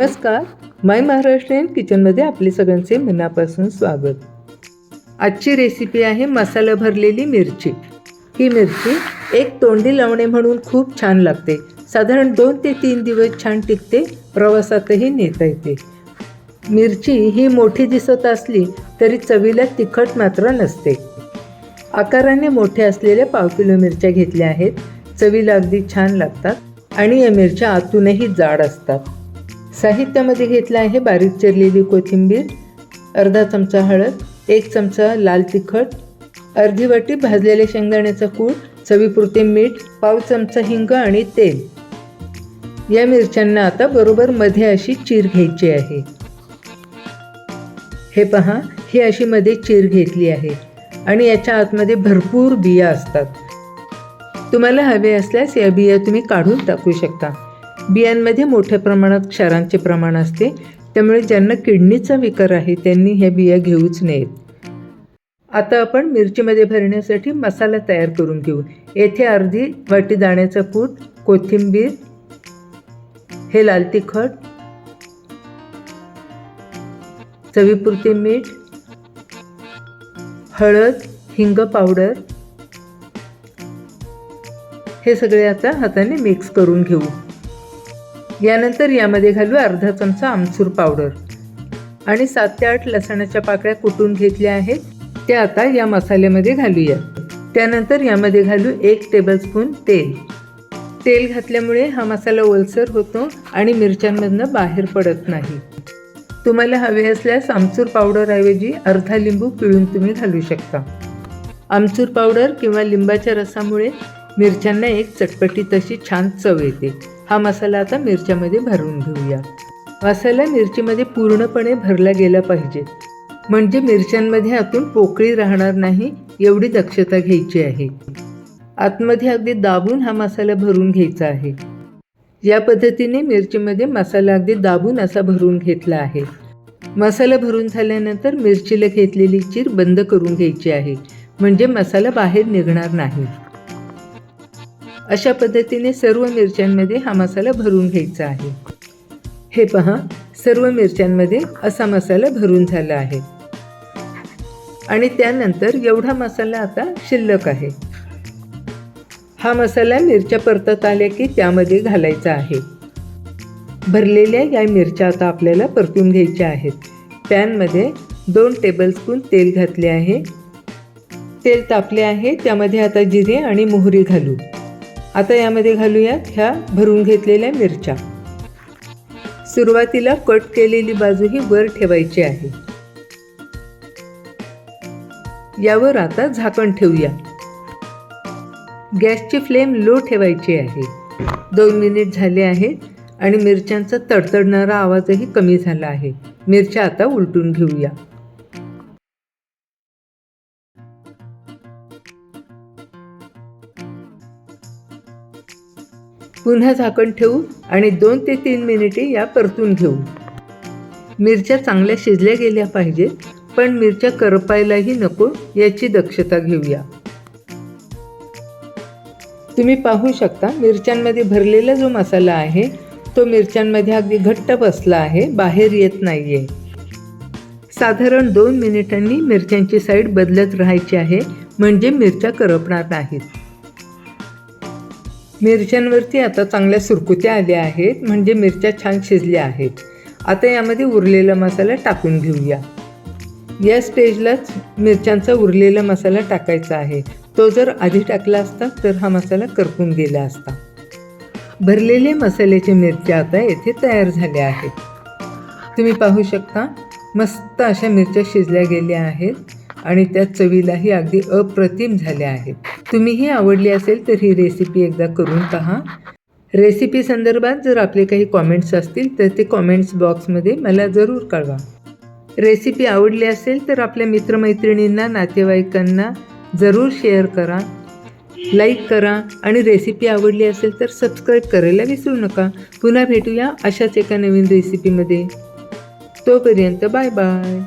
नमस्कार. माय महाराष्ट्रीयन किचनमध्ये आपले सगळ्यांचे मनापासून स्वागत. आजची रेसिपी आहे मसाला भरलेली मिरची. ही मिरची एक तोंडी लावणे म्हणून खूप छान लागते. साधारण दोन ते तीन दिवस छान टिकते प्रवासातही नेता येते. मिरची ही मोठी दिसत असली तरी चवीला तिखट मात्र नसते. आकाराने मोठे असलेल्या पाव किलो मिरच्या घेतल्या आहेत. चवीला अगदी छान लागतात आणि या मिरच्या आतूनही जाड असतात. साहित्यामध्ये घेतलं आहे बारीक चिरलेली कोथिंबीर अर्धा चमचा हळद एक चमचा लाल तिखट अर्धी वाटी भाजलेल्या शेंगदाण्याचा कूळ चवीपुरते मीठ पाव चमचा हिंग आणि तेल. या मिरच्यांना आता बरोबर मध्ये अशी चीर घ्यायची आहे. हे पहा ही अशी मध्ये चीर घेतली आहे आणि याच्या आतमध्ये भरपूर बिया असतात. तुम्हाला हवे असल्यास या बिया तुम्ही काढून टाकू शकता. बियांमध्ये मोठ्या प्रमाणात क्षारांचे प्रमाण असते. त्यामुळे ज्यांना किडनीचा विकार आहे त्यांनी ह्या बिया घेऊच नयेत. आता आपण मिरचीमध्ये भरण्यासाठी मसाला तयार करून घेऊ. येथे अर्धी वाटी दाण्याचा कूट कोथिंबीर हे लाल तिखट चवीपुरते मीठ हळद हिंग पावडर हे सगळे आता हाताने मिक्स करून घेऊ. यानंतर यामध्ये घालू अर्धा चमचा आमचूर पावडर. आणि सात ते आठ लसणाच्या पाकळ्या कुटून घेतल्या आहेत त्या आता या मसाल्यामध्ये घालूया. त्यानंतर यामध्ये घालू एक टेबलस्पून तेल. तेल घातल्यामुळे हा मसाला ओलसर होतो आणि मिरच्यांमधनं बाहेर पडत नाही. तुम्हाला हवे असल्यास आमचूर पावडरऐवजी अर्धा लिंबू पिळून तुम्ही घालू शकता. आमचूर पावडर किंवा लिंबाच्या रसामुळे मिरच्यांना एक चटपटी तशी छान चव येते. हा मसाला आता मिरच्यामध्ये भरून घेऊया. मसाला मिरचीमध्ये पूर्णपणे भरला गेला पाहिजे. म्हणजे मिरच्यांमध्ये आतून पोकळी राहणार नाही एवढी दक्षता घ्यायची आहे. आतमध्ये अगदी दाबून हा मसाला भरून घ्यायचा आहे. या पद्धतीने मिरचीमध्ये मसाला अगदी दाबून असा भरून घेतला आहे. मसाला भरून झाल्यानंतर मिरचीला घेतलेली चीर बंद करून घ्यायची आहे. म्हणजे मसाला बाहेर निघणार नाही. अशा पद्धतीने सर्व मिरच्यांमध्ये हा मसाला भरून घ्यायचा आहे. हे पहा सर्व मिरच्यांमध्ये असा मसाला भरून झाला आहे. आणि त्यानंतर एवढा मसाला आता शिल्लक आहे. हा मसाला मिरच्या परतत आल्या की त्यामध्ये घालायचा आहे. भरलेल्या या मिरच्या आता आपल्याला परतून घ्यायच्या आहेत. पॅनमध्ये दोन टेबलस्पून तेल घातले आहे. तेल तापले आहे त्यामध्ये आता जिरे आणि मोहरी घालू. आता यामध्ये घालूयात ह्या भरून घेतलेल्या मिरच्या. सुरुवातीला कट केलेली बाजू ही वर ठेवायची आहे. यावर आता झाकण ठेवूया. गॅसची फ्लेम लो ठेवायची आहे. दोन मिनिट झाले आहेत आणि मिरच्यांचा तडतडणारा आवाजही कमी झाला आहे. मिरच्या आता उलटून घेऊया. पुन्हा झाकण ठेवू आणि दोन ते तीन मिनिटे या परतून घेऊ. मिरच्या चांगल्या शिजल्या गेल्या पाहिजेत पण मिरच्या करपायलाही नको याची दक्षता घेऊया. तुम्ही पाहू शकता मिरच्यांमध्ये भरलेला जो मसाला आहे तो मिरच्यांमध्ये अगदी घट्ट बसला आहे बाहेर येत नाही आहे साधारण दोन मिनिटांनी मिरच्यांची साईड बदलत राहायची आहे म्हणजे मिरच्या करपणार नाहीत. मिरच्यांवरती आता चांगल्या सुरकुत्या आल्या आहेत म्हणजे मिरच्या छान शिजल्या आहेत. आता यामध्ये उरलेला मसाला टाकून घेऊया. या स्टेजलाच मिरच्यांचा उरलेला मसाला टाकायचा आहे. तो जर आधी टाकला असता तर हा मसाला करपून गेला असता. भरलेले मसाल्याचे मिरच्या आता येथे तयार झाल्या आहेत. तुम्ही पाहू शकता मस्त अशा मिरच्या शिजल्या गेल्या आहेत. आणि त्या चवीलाही अगदी अप्रतिम झाल्या आहेत. तुम्हीही आवडली असेल तर ही रेसिपी एकदा करून पहा. रेसिपी संदर्भात जर आपले काही कॉमेंट्स असतील तर ते कॉमेंट्स बॉक्समध्ये मला जरूर कळवा. रेसिपी आवडली असेल तर आपल्या मित्रमैत्रिणींना नातेवाईकांना जरूर शेअर करा. लाईक करा आणि रेसिपी आवडली असेल तर सबस्क्राईब करायला विसरू नका. पुन्हा भेटूया अशाच एका नवीन रेसिपीमध्ये तोपर्यंत बाय बाय